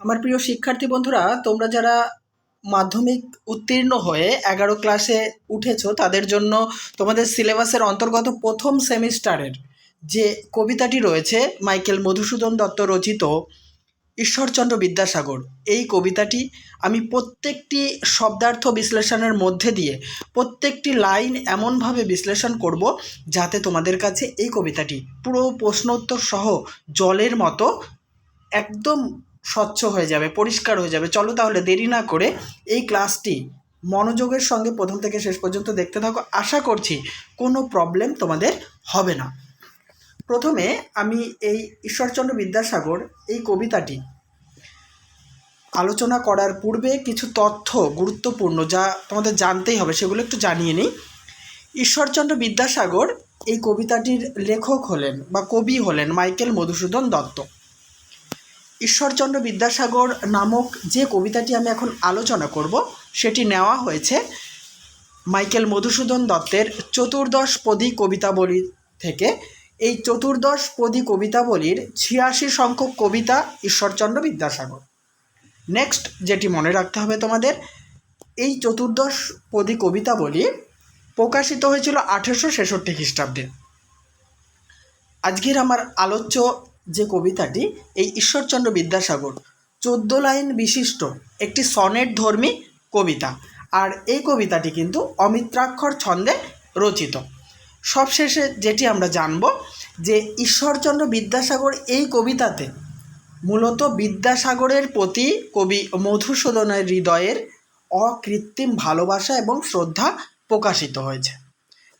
আমার প্রিয় শিক্ষার্থী বন্ধুরা, তোমরা যারা মাধ্যমিক উত্তীর্ণ হয়ে এগারো ক্লাসে উঠেছো, তাদের জন্য তোমাদের সিলেবাসের অন্তর্গত প্রথম সেমিস্টারের যে কবিতাটি রয়েছে, মাইকেল মধুসূদন দত্ত রচিত ঈশ্বরচন্দ্র বিদ্যাসাগর, এই কবিতাটি আমি প্রত্যেকটি শব্দার্থ বিশ্লেষণের মধ্যে দিয়ে প্রত্যেকটি লাইন এমনভাবে বিশ্লেষণ করব যাতে তোমাদের কাছে এই কবিতাটি পুরো প্রশ্নোত্তর সহ জলের মতো একদম স্বচ্ছ হয়ে যাবে, পরিষ্কার হয়ে যাবে। চলো তাহলে দেরি না করে এই ক্লাসটি মনোযোগের সঙ্গে প্রথম থেকে শেষ পর্যন্ত দেখতে থাকো। আশা করছি কোনো প্রবলেম তোমাদের হবে না। প্রথমে আমি এই ঈশ্বরচন্দ্র বিদ্যাসাগর এই কবিতাটি আলোচনা করার পূর্বে কিছু তথ্য গুরুত্বপূর্ণ যা তোমাদের জানতেই হবে, সেগুলো একটু জানিয়ে নিই। ঈশ্বরচন্দ্র বিদ্যাসাগর এই কবিতাটির লেখক হলেন বা কবি হলেন মাইকেল মধুসূদন দত্ত। ঈশ্বরচন্দ্র বিদ্যাসাগর নামক যে কবিতাটি আমি এখন আলোচনা করব, সেটি নেওয়া হয়েছে মাইকেল মধুসূদন দত্তের চতুর্দশ পদী কবিতাবলী থেকে। এই চতুর্দশ পদী কবিতাবলীর ছিয়াশি সংখ্যক কবিতা ঈশ্বরচন্দ্র বিদ্যাসাগর। নেক্সট যেটি মনে রাখতে হবে তোমাদের, এই চতুর্দশ পদী কবিতাবলী প্রকাশিত হয়েছিল আঠেরোশো ছেষট্টি খ্রিস্টাব্দে। আজকের আমার আলোচ্য যে কবিতাটি এই ঈশ্বরচন্দ্র বিদ্যাসাগর চোদ্দ লাইন বিশিষ্ট একটি সনেট ধর্মী কবিতা। আর এই কবিতাটি কিন্তু অমিত্রাক্ষর ছন্দে রচিত। সবশেষে যেটি আমরা জানব যে ঈশ্বরচন্দ্র বিদ্যাসাগর এই কবিতাতে মূলত বিদ্যাসাগরের প্রতি কবি মধুসূদনের হৃদয়ের অকৃত্রিম ভালোবাসা এবং শ্রদ্ধা প্রকাশিত হয়েছে।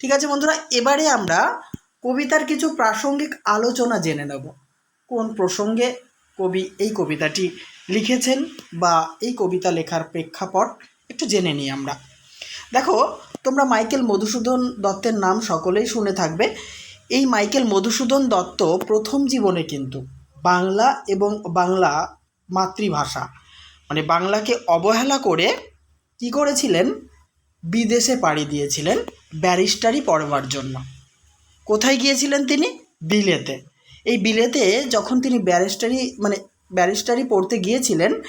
ঠিক আছে বন্ধুরা, এবারে আমরা কবিতার কিছু প্রাসঙ্গিক আলোচনা জেনে নেব। কোন প্রসঙ্গে কবি এই কবিতাটি লিখেছেন বা এই কবিতা লেখার প্রেক্ষাপট একটু জেনে নিই আমরা। দেখো, তোমরা মাইকেল মধুসূদন দত্তের নাম সকলেই শুনে থাকবে। এই মাইকেল মধুসূদন দত্ত প্রথম জীবনে কিন্তু বাংলা এবং বাংলা মাতৃভাষা মানে বাংলাকে অবহেলা করে কি করেছিলেন? বিদেশে পাড়ি দিয়েছিলেন ব্যারিস্টারি পড়বার জন্য। কোথায় গিয়েছিলেন তিনি? বিলেতে এই বিলেতে যখন তিনি ব্যারিস্টারি মানে ব্যারিস্টারি পড়তে গিয়েছিলেন,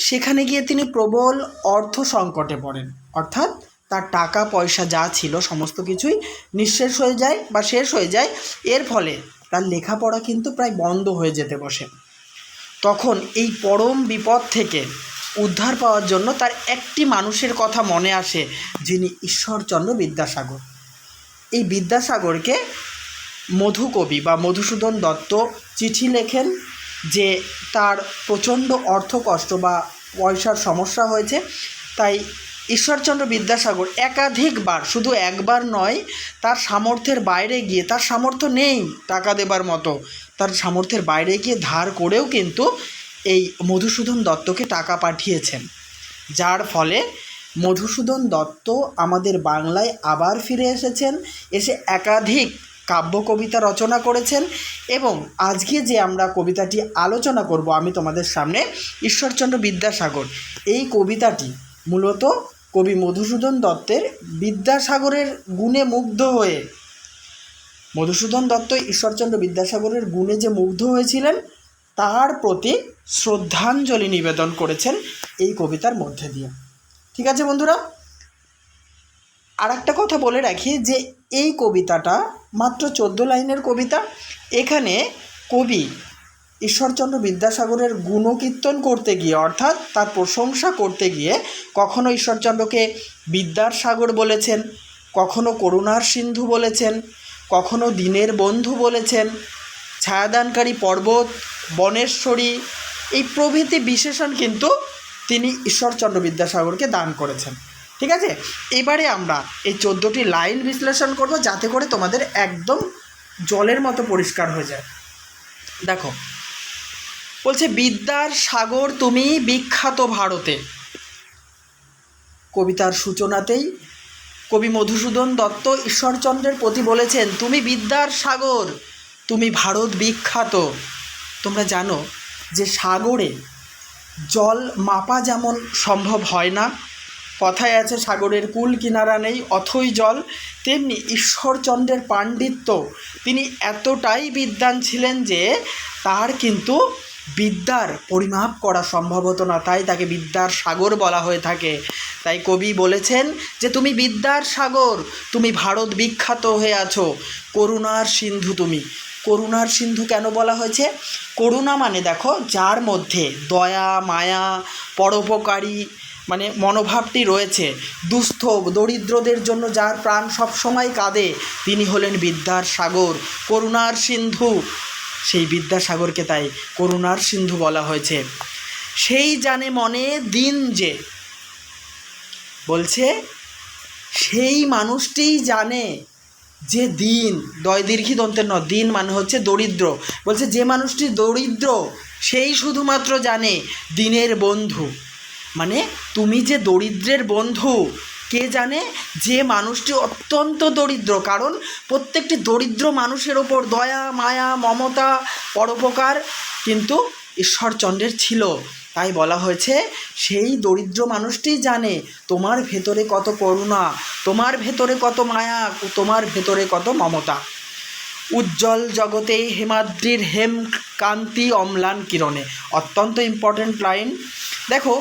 সেখানে গিয়ে তিনি প্রবল অর্থ সংকটে পড়েন। অর্থাৎ তার টাকা, পয়সা যা ছিল, সমস্ত কিছুই নিঃশেষ হয়ে যায় বা শেষ হয়ে যায়। এর ফলে তার লেখাপড়া কিন্তু প্রায় বন্ধ হয়ে যেতে বসে। তখন এই পরম বিপদ থেকে উদ্ধার পাওয়ার জন্য তার একটি মানুষের কথা মনে আসে, যিনি ঈশ্বরচন্দ্র বিদ্যাসাগর। এই বিদ্যাসাগরকে মধুকবি বা মধুসূদন দত্ত চিঠি লেখেন যে তার প্রচণ্ড অর্থকষ্ট বা পয়সার সমস্যা হয়েছে। তাই ঈশ্বরচন্দ্র বিদ্যাসাগর একাধিকবার, শুধু একবার নয়, তার সামর্থ্যের বাইরে গিয়ে, তার সামর্থ্য নেই টাকা দেবার মতো, তার সামর্থ্যের বাইরে গিয়ে ধার করেও কিন্তু এই মধুসূদন দত্তকে টাকা পাঠিয়েছেন। যার ফলে মধুসূদন দত্ত আমাদের বাংলায় আবার ফিরে এসেছেন, এসে একাধিক কাব্য কবিতা রচনা করেছেন এবং আজকে যে আমরা কবিতাটি আলোচনা করব, আমি তোমাদের সামনে ঈশ্বরচন্দ্র বিদ্যাসাগর। এই কবিতাটি মূলত কবি মধুসূদন দত্তের বিদ্যাসাগরের গুণে মুগ্ধ হয়ে। মধুসূদন দত্ত ঈশ্বরচন্দ্র বিদ্যাসাগরের গুণে যে মুগ্ধ হয়েছিলেন তার প্রতি শ্রদ্ধাঞ্জলি নিবেদন করেছেন এই কবিতার মধ্যে দিয়ে। ঠিক আছে বন্ধুরা? আর একটা কথা বলে রাখি যে, এই কবিতাটা মাত্র চোদ্দ লাইনের কবিতা। এখানে কবি ঈশ্বরচন্দ্র বিদ্যাসাগরের গুণকীর্তন করতে গিয়ে, অর্থাৎ তার প্রশংসা করতে গিয়ে, কখনো ঈশ্বরচন্দ্রকে বিদ্যার সাগর বলেছেন, কখনো করুণার সিন্ধু বলেছেন, কখনো দিনের বন্ধু বলেছেন, ছায়াদানকারী পর্বত, বনেশ্বরী, এই প্রভৃতি বিশেষণ কিন্তু তিনি ঈশ্বরচন্দ্র বিদ্যাসাগরকে দান করেছেন। ঠিক আছে? এবারে আমরা এই চোদ্দোটি লাইন বিশ্লেষণ করব যাতে করে তোমাদের একদম জলের মতো পরিষ্কার হয়ে যায়। দেখো, বলছে, বিদ্যার সাগর তুমি বিখ্যাত ভারতে। কবিতার সূচনাতেই কবি মধুসূদন দত্ত ঈশ্বরচন্দ্রের প্রতি বলেছেন, তুমি বিদ্যার সাগর, তুমি ভারত বিখ্যাত। তোমরা জানো যে সাগরে জল মাপা যেমন সম্ভব হয় না কথায় আছে, সাগরের কুল কিনারা নেই, অথই জল। তেমনি ঈশ্বরচন্দ্রের পাণ্ডিত্য, তিনি এতটাই বিদ্বান ছিলেন যে তার কিন্তু বিদ্যার পরিমাপ করা সম্ভব হতো না, তাই তাকে বিদ্যার সাগর বলা হয়ে থাকে। তাই কবি বলেছেন যে, তুমি বিদ্যার সাগর, তুমি ভারত বিখ্যাত হয়ে আছো, করুণার সিন্ধু তুমি। করুণার সিন্ধু কেন বলা হয়েছে? করুণা মানে দেখো, যার মধ্যে দয়া, মায়া, পরোপকারী মানে মনোভাবটি রয়েছে। দুস্থ দরিদ্রদের জন্য যার প্রাণ সবসময় কাঁদে, তিনি হলেন বিদ্যার সাগর, করুণার সিন্ধু। সেই বিদ্যাসাগরকে তাই করুণার সিন্ধু বলা হয়েছে। সেই জানে মনে দিন যে, বলছে, সেই মানুষটিই জানে যে দিন দয় দীর্ঘি দন্তের ন দিন মানে হচ্ছে দরিদ্র। বলছে, যে মানুষটি দরিদ্র, সেই শুধুমাত্র জানে দিনের বন্ধু। মানে তুমি যে দরিদ্রের বন্ধু, কে জানে যে মানুষটি অত্যন্ত দরিদ্র। কারণ প্রত্যেকটি দরিদ্র মানুষের ওপর দয়া, মায়া, মমতা পরোপকার কিন্তু ঈশ্বরচন্দ্রের ছিল। তাই বলা হয়েছে, সেই দরিদ্র মানুষটি জানে তোমার ভেতরে কত করুণা, তোমার ভেতরে কত মায়া, তোমার ভেতরে কত মমতা। উজ্জ্বল জগতে হেমাদ্রির হেম কান্তি অম্লান কিরণে। অত্যন্ত ইম্পর্ট্যান্ট লাইন দেখো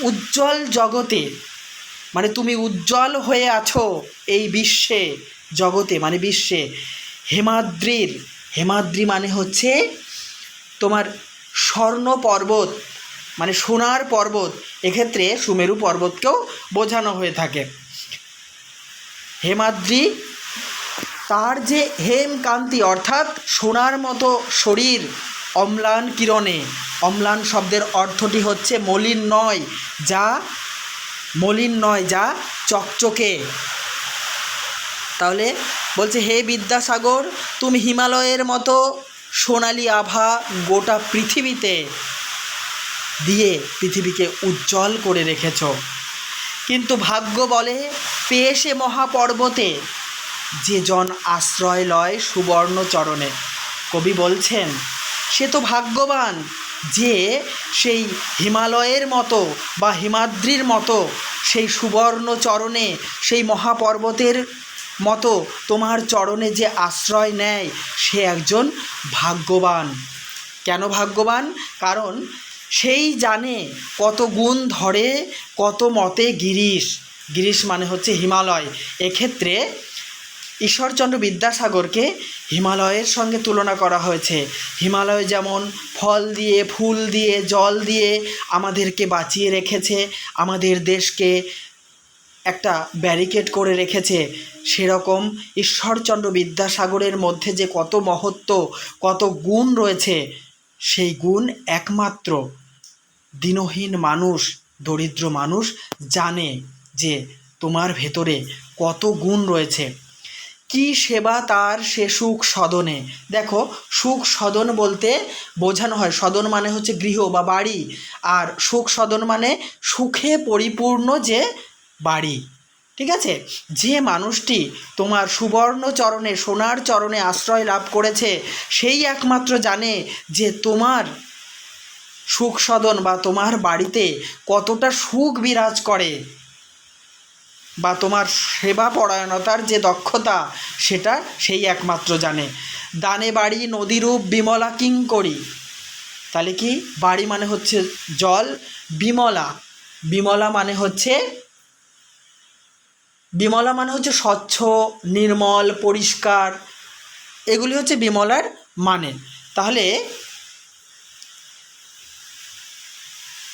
উজ্জ্বল জগতে মানে তুমি উজ্জ্বল হয়ে আছো এই বিশ্বে, জগতে মানে বিশ্বে। হেমাদ্রির, হেমাদ্রি মানে হচ্ছে তোমার স্বর্ণ পর্বত মানে সোনার পর্বত। এক্ষেত্রে সুমেরু পর্বতকেও বোঝানো হয়ে থাকে। হেমাদ্রি তার যে হেমকান্তি, অর্থাৎ সোনার মতো শরীর অম্লান কিরণে। অম্লান শব্দের অর্থটি হচ্ছে মলিন নয়, যা মলিন নয়, যা চকচকে। তাহলে বলছে, হে বিদ্যাসাগর, তুমি হিমালয়ের মতো সোনালি আভা গোটা পৃথিবীতে দিয়ে পৃথিবীকে উজ্জ্বল করে রেখেছ। কিন্তু ভাগ্য বলে, পেয়ে সে মহাপর্বতে, যে জন আশ্রয় লয় সুবর্ণ চরণে কবি বলছেন সে তো ভাগ্যবান যে সেই হিমালয়ের মতো বা হিমাদ্রির মতো সেই সুবর্ণ চরণে সেই মহাপর্বতের মতো তোমার চরণে যে আশ্রয় নেয়, সে একজন ভাগ্যবান। কেন ভাগ্যবান? কারণ সেই জানে কত গুণ ধরে, কত মতে গিরিশ। গিরিশ মানে হচ্ছে হিমালয়। এক্ষেত্রে ঈশ্বরচন্দ্র বিদ্যাসাগরকে হিমালয়ের সঙ্গে তুলনা করা হয়েছে। হিমালয় যেমন ফল দিয়ে, ফুল দিয়ে, জল দিয়ে আমাদেরকে বাঁচিয়ে রেখেছে, আমাদের দেশকে একটা ব্যারিকেড করে রেখেছে, সেরকম ঈশ্বরচন্দ্র বিদ্যাসাগরের মধ্যে যে কত মহত্ব, কত গুণ রয়েছে, সেই গুণ একমাত্র দিনহীন মানুষ, দরিদ্র মানুষ জানে যে তোমার ভেতরে কত গুণ রয়েছে। কি সেবা তার সে সুখ সদনে? দেখো, সুখ সদন বলতে বোঝানো হয়। সদন মানে হচ্ছে গৃহ বা বাড়ি। আর সুখ সদন মানে সুখে পরিপূর্ণ যে বাড়ি। ঠিক আছে? যে মানুষটি তোমার সুবর্ণ চরণে, সোনার চরণে আশ্রয় লাভ করেছে, সেই একমাত্র জানে যে তোমার সুখ সদন বা তোমার বাড়িতে কতটা সুখ বিরাজ করে। বা তোমার সেবা পরায়ণতার যে দক্ষতা, সেটা সেই একমাত্র জানে। দানে বাড়ি নদীরূপ বিমলা কিং করি। তাহলে কি? বাড়ি মানে হচ্ছে জল, বিমলা। বিমলা মানে হচ্ছে, বিমলা মানে হচ্ছে স্বচ্ছ, নির্মল, পরিষ্কার। এগুলি হচ্ছে বিমলার মানে। তাহলে,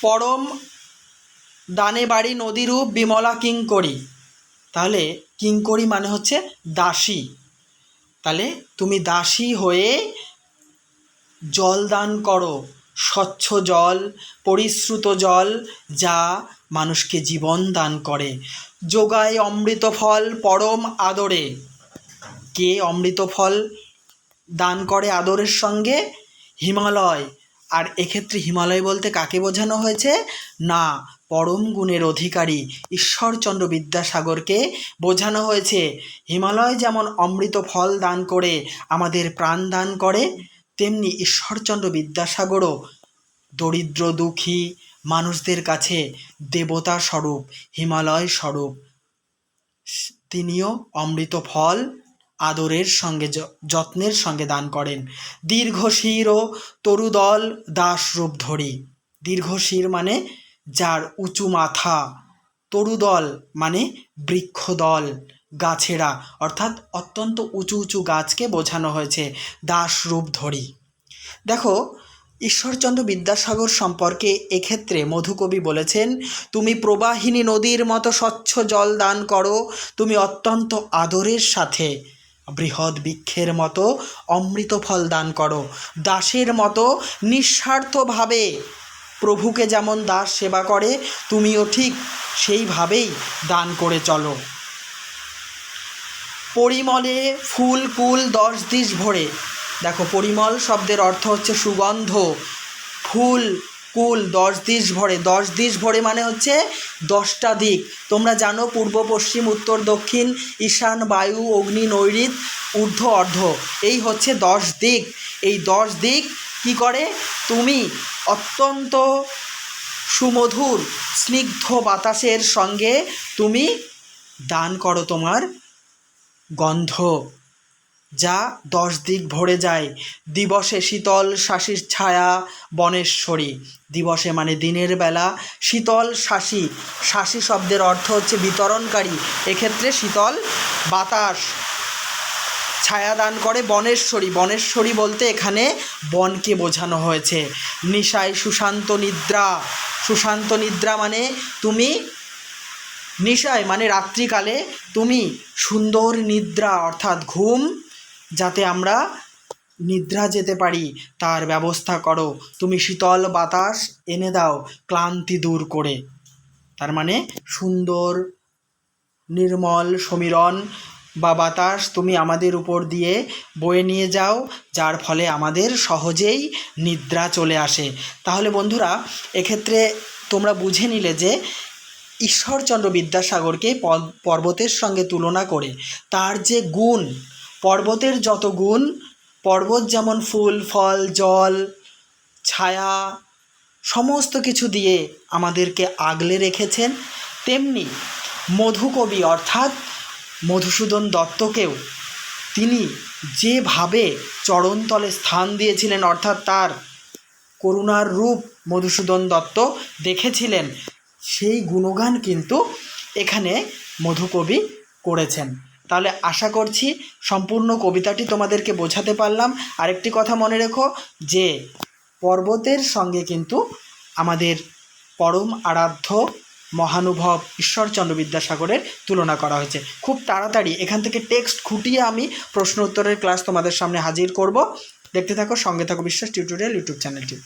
পরম দানে বাড়ি নদীরূপ বিমলা কিঙ্করি। তাহলে কিঙ্করি মানে হচ্ছে দাসী। তাহলে তুমি দাসী হয়ে জল দান করো, স্বচ্ছ জল, পরিশ্রুত জল, যা মানুষকে জীবন দান করে। যোগায় অমৃত ফল পরম আদরে। কে অমৃত ফল দান করে আদরের সঙ্গে? হিমালয়। আর এক্ষেত্রে হিমালয় বলতে কাকে বোঝানো হয়েছে? না পরম গুণের অধিকারী ঈশ্বরচন্দ্র বিদ্যাসাগরকে বোঝানো হয়েছে, হিমালয় যেমন অমৃত ফল দান করে, আমাদের প্রাণ দান করে, তেমনি ঈশ্বরচন্দ্র বিদ্যাসাগরও দরিদ্র দুঃখী মানুষদের কাছে দেবতা স্বরূপ, হিমালয় স্বরূপ। তিনিও অমৃত ফল আদরের সঙ্গে যত্নের সঙ্গে দান করেন। দীর্ঘ শির ও তরুদল দাস রূপ ধরি। দীর্ঘ শির মানে যার উঁচু মাথা তরুদল মানে বৃক্ষদল গাছেরা। অর্থাৎ অত্যন্ত উঁচু উঁচু গাছকে বোঝানো হয়েছে দাস রূপ ধরি। দেখো, ঈশ্বরচন্দ্র বিদ্যাসাগর সম্পর্কে এক্ষেত্রে মধুকবি বলেছেন, তুমি প্রবাহিনী নদীর মতো স্বচ্ছ জল দান করো। তুমি অত্যন্ত আদরের সাথে বৃহৎ বৃক্ষের মতো অমৃত ফল দান করো। দাসের মতো নিঃস্বার্থভাবে প্রভুকে যেমন দাস সেবা করে, তুমিও ঠিক সেইভাবেই দান করে চলো। পরিমলে ফুল, কুল, দশ দিশ ভরে। দেখো, পরিমল শব্দের অর্থ হচ্ছে সুগন্ধ। ফুল, কুল, দশ দিশ ভরে। দশ দিশ ভরে মানে হচ্ছে দশটা দিক। তোমরা জানো, পূর্ব, পশ্চিম, উত্তর, দক্ষিণ, ঈশান, বায়ু, অগ্নি নৈরিত ঊর্ধ্ব, অর্ধ। এই হচ্ছে দশ দিক। এই দশ দিক কি করে? তুমি অত্যন্ত সুমধুর, স্নিগ্ধ বাতাসের সঙ্গে তুমি দান করো তোমার গন্ধ, যা দশ দিক ভরে যায়। দিবসে শীতল শাসির ছায়া বনেশ্বরী। দিবসে মানে দিনের বেলা শীতল শাসি। শাসি শব্দের অর্থ হচ্ছে বিতরণকারী। এক্ষেত্রে শীতল বাতাস। ছায়া দান করে বনেশ্বরী। বনেশ্বরী বলতে এখানে বনকে বোঝানো হয়েছে। নিশায় সুশান্ত নিদ্রা। সুশান্ত নিদ্রা মানে তুমি নিশায় মানে রাত্রিকালে তুমি সুন্দর নিদ্রা অর্থাৎ ঘুম যাতে আমরা নিদ্রা যেতে পারি, তার ব্যবস্থা করো। তুমি শীতল বাতাস এনে দাও ক্লান্তি দূর করে। তার মানে সুন্দর, নির্মল সমীরণ বা বাতাস তুমি আমাদের উপর দিয়ে বয়ে নিয়ে যাও, যার ফলে আমাদের সহজেই নিদ্রা চলে আসে। তাহলে বন্ধুরা, এক্ষেত্রে তোমরা বুঝে নিলে যে ঈশ্বরচন্দ্র বিদ্যাসাগরকে পর্বতের সঙ্গে তুলনা করে তার যে গুণ, পর্বতের যত গুণ, পর্বত যেমন ফুল, ফল, জল, ছায়া, সমস্ত কিছু দিয়ে আমাদেরকে আগলে রেখেছেন, তেমনি মধুকবি অর্থাৎ মধুসূদন দত্তকেও। তিনি যেভাবে চরণতলে স্থান দিয়েছিলেন, অর্থাৎ তার করুণার রূপ মধুসূদন দত্ত দেখেছিলেন, সেই গুণগান কিন্তু এখানে মধুকবি করেছেন। তাহলে আশা করছি সম্পূর্ণ কবিতাটি তোমাদেরকে বোঝাতে পারলাম। আরেকটি কথা মনে রেখো যে, পর্বতের সঙ্গে কিন্তু আমাদের পরম আরাধ্য মহানুভব ঈশ্বরচন্দ্র বিদ্যাসাগরের তুলনা করা হয়েছে। খুব তাড়াতাড়ি এখান থেকে টেক্সট খুঁটিয়ে আমি প্রশ্ন উত্তরের ক্লাস তোমাদের সামনে হাজির করব। দেখতে থাকো, সঙ্গে থাকো বিশ্বাস টিউটোরিয়াল ইউটিউব চ্যানেলটি